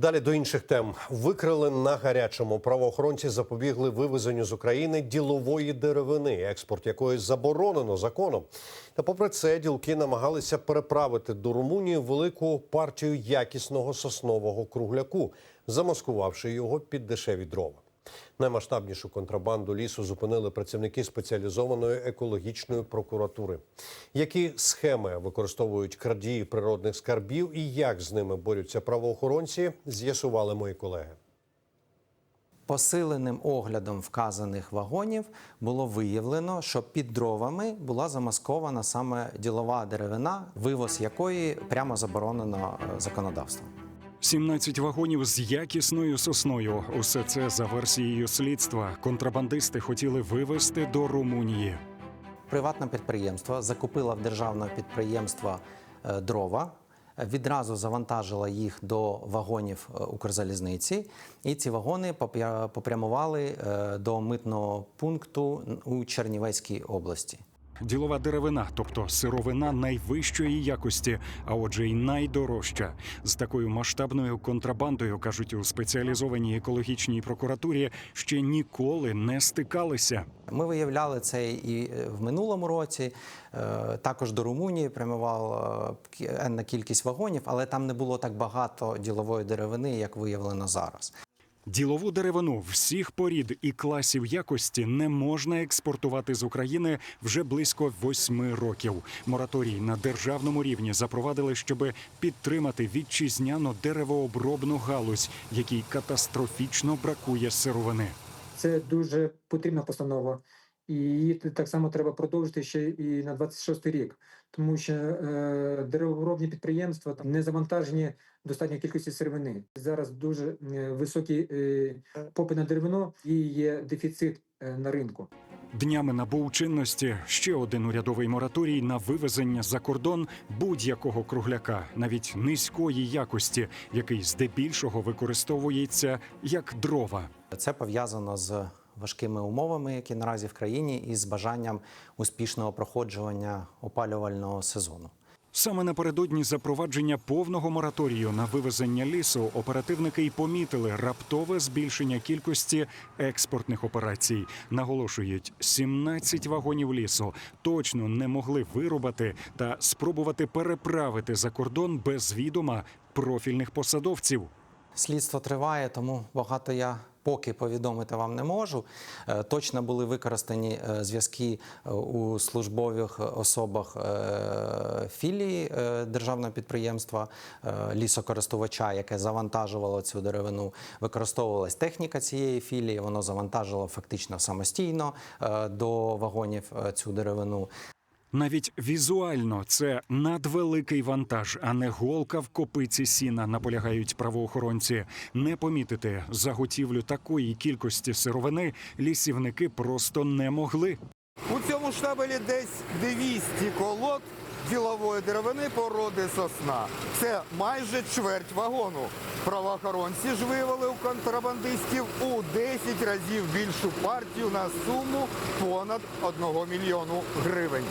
Далі до інших тем викрили на гарячому. Правоохоронці запобігли вивезенню з України ділової деревини, експорт якої заборонено законом. Та попри це, ділки намагалися переправити до Румунії велику партію якісного соснового кругляку, замаскувавши його під дешеві дрова. Наймасштабнішу контрабанду лісу зупинили працівники спеціалізованої екологічної прокуратури. Які схеми використовують крадії природних скарбів і як з ними борються правоохоронці, з'ясували мої колеги. Посиленим оглядом вказаних вагонів було виявлено, що під дровами була замаскована саме ділова деревина, вивоз якої прямо заборонено е, законодавством. 17 вагонів з якісною сосною. Усе це за версією слідства. Контрабандисти хотіли вивезти до Румунії. Приватне підприємство закупило в державного підприємства е, дрова. Відразу завантажила їх до вагонів е, Укрзалізниці, і ці вагони попрямували е, до митного пункту у Чернівецькій області. Ділова деревина, тобто сировина найвищої якості, а отже, й найдорожча. З такою масштабною контрабандою кажуть у спеціалізованій екологічній прокуратурі, ще ніколи не стикалися. Ми виявляли це і е, в минулому році. Е, Також до Румунії прямувала кі- енна кількість вагонів, але там не було так багато ділової деревини, як виявлено зараз. Ділову деревину всіх порід і класів якості не можна експортувати з України вже близько восьми років. Мораторій на державному рівні запровадили, щоб підтримати вітчизняну деревообробну галузь, якій катастрофічно бракує сировини. Це дуже потрібна постанова, і її так само треба продовжити ще і на 26 рік, тому що е, деревообробні підприємства там не завантажені достатньої кількості сировини. Зараз дуже е, високий е, попит на деревину і є дефіцит е, на ринку. Днями набув чинності ще один урядовий мораторій на вивезення за кордон будь-якого кругляка, навіть низької якості, який здебільшого використовується як дрова. Це пов'язано з важкими умовами, які наразі в країні, і з бажанням успішного проходжування опалювального сезону. Саме напередодні запровадження повного мораторію на вивезення лісу оперативники й помітили раптове збільшення кількості експортних операцій. Наголошують, 17 вагонів лісу точно не могли вирубати та спробувати переправити за кордон без відома профільних посадовців. Слідство триває, тому багато я поки повідомити вам не можу. Е, Точно були використані е, зв'язки е, у службових особах філії державного підприємства лісокористувача, яке завантажувало цю деревину. Використовувалась техніка цієї філії. Воно завантажило фактично самостійно до вагонів цю деревину. Навіть візуально це надвеликий вантаж, а не голка в копиці сіна, наполягають правоохоронці. Не помітити заготівлю такої кількості сировини лісівники просто не могли. У цьому штабелі десь 200 колод ділової деревини породи сосна. Це майже чверть вагону. Правоохоронці ж виявили у контрабандистів у 10 разів більшу партію на суму понад 1 мільйону гривень.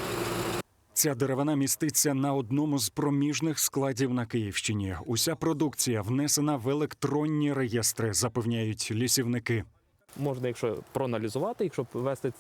Ця деревина міститься на одному з проміжних складів на Київщині. Уся продукція внесена в електронні реєстри, запевняють лісівники. можна, якщо проаналізувати, якщо ввести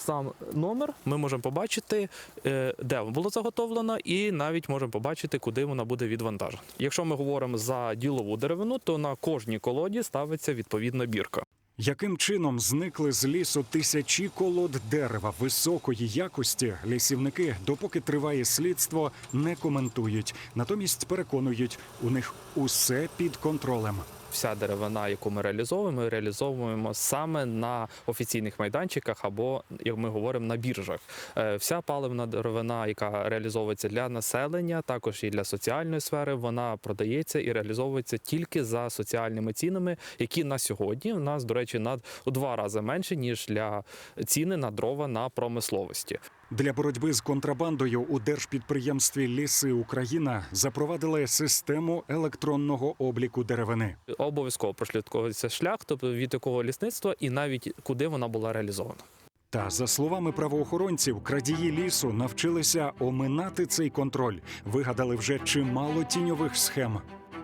сам номер, ми можемо побачити, е, де було заготовлено, і навіть можемо побачити, куди вона буде відвантажена. Якщо ми говоримо за ділову деревину, то на кожній колоді ставиться відповідна бірка. Яким чином зникли з лісу тисячі колод дерева високої якості, лісівники, допоки триває слідство, не коментують. Натомість переконують, у них усе під контролем. Вся деревина, яку ми реалізовуємо, реалізовуємо саме на офіційних майданчиках або, як ми говоримо, на біржах. Е, Вся паливна деревина, яка реалізовується для населення, також і для соціальної сфери, вона продається і реалізовується тільки за соціальними цінами, які на сьогодні у нас, до речі, над у два рази менше ніж для ціни на дрова на промисловості. Для боротьби з контрабандою у держпідприємстві Ліси Україна запровадили систему електронного обліку деревини. Обов'язково прослідковується шлях, тобто від якого лісництва і навіть куди вона була реалізована. Та за словами правоохоронців, крадії лісу навчилися оминати цей контроль, вигадали вже чимало тіньових схем.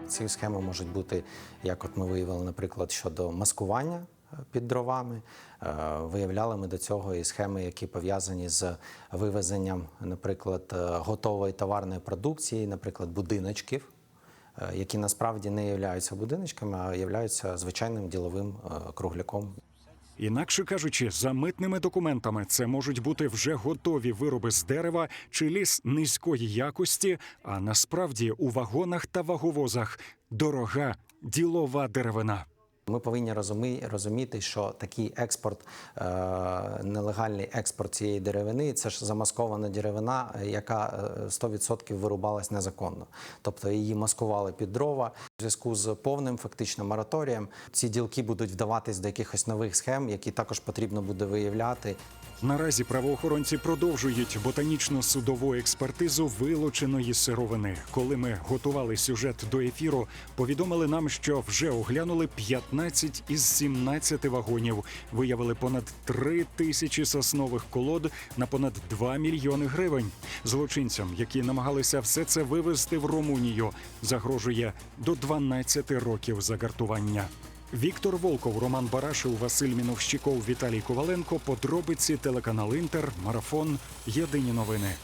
Ці схеми можуть бути, як от ми виявили, наприклад, щодо маскування під дровами. Е, Виявляли ми до цього і схеми, які пов'язані з вивезенням, наприклад, е, готової товарної продукції, наприклад, будиночків, е, які насправді не являються будиночками, а являються звичайним діловим кругляком. Інакше кажучи, за митними документами це можуть бути вже готові вироби з дерева чи ліс низької якості, а насправді у вагонах та ваговозах дорога ділова деревина. Ми повинні розумі, розуміти, що такий експорт, е, нелегальний експорт цієї деревини, це ж замаскована деревина, е, яка е, 100% вирубалась незаконно. Тобто її маскували під дрова. В зв'язку з повним фактично мораторієм ці ділки будуть вдаватись до якихось нових схем, які також потрібно буде виявляти. Наразі правоохоронці продовжують ботанічну судову експертизу вилученої сировини. Коли ми готували сюжет до ефіру, повідомили нам, що вже оглянули 15 із 17 вагонів. Виявили понад 3 тисячі соснових колод на понад 2 мільйони гривень. Злочинцям, які намагалися все це вивезти в Румунію, загрожує до 12 років загартування. Віктор Волков, Роман Барашев, Василь Міновщиков, Віталій Коваленко. Подробиці телеканал Інтер, Марафон. Єдині новини.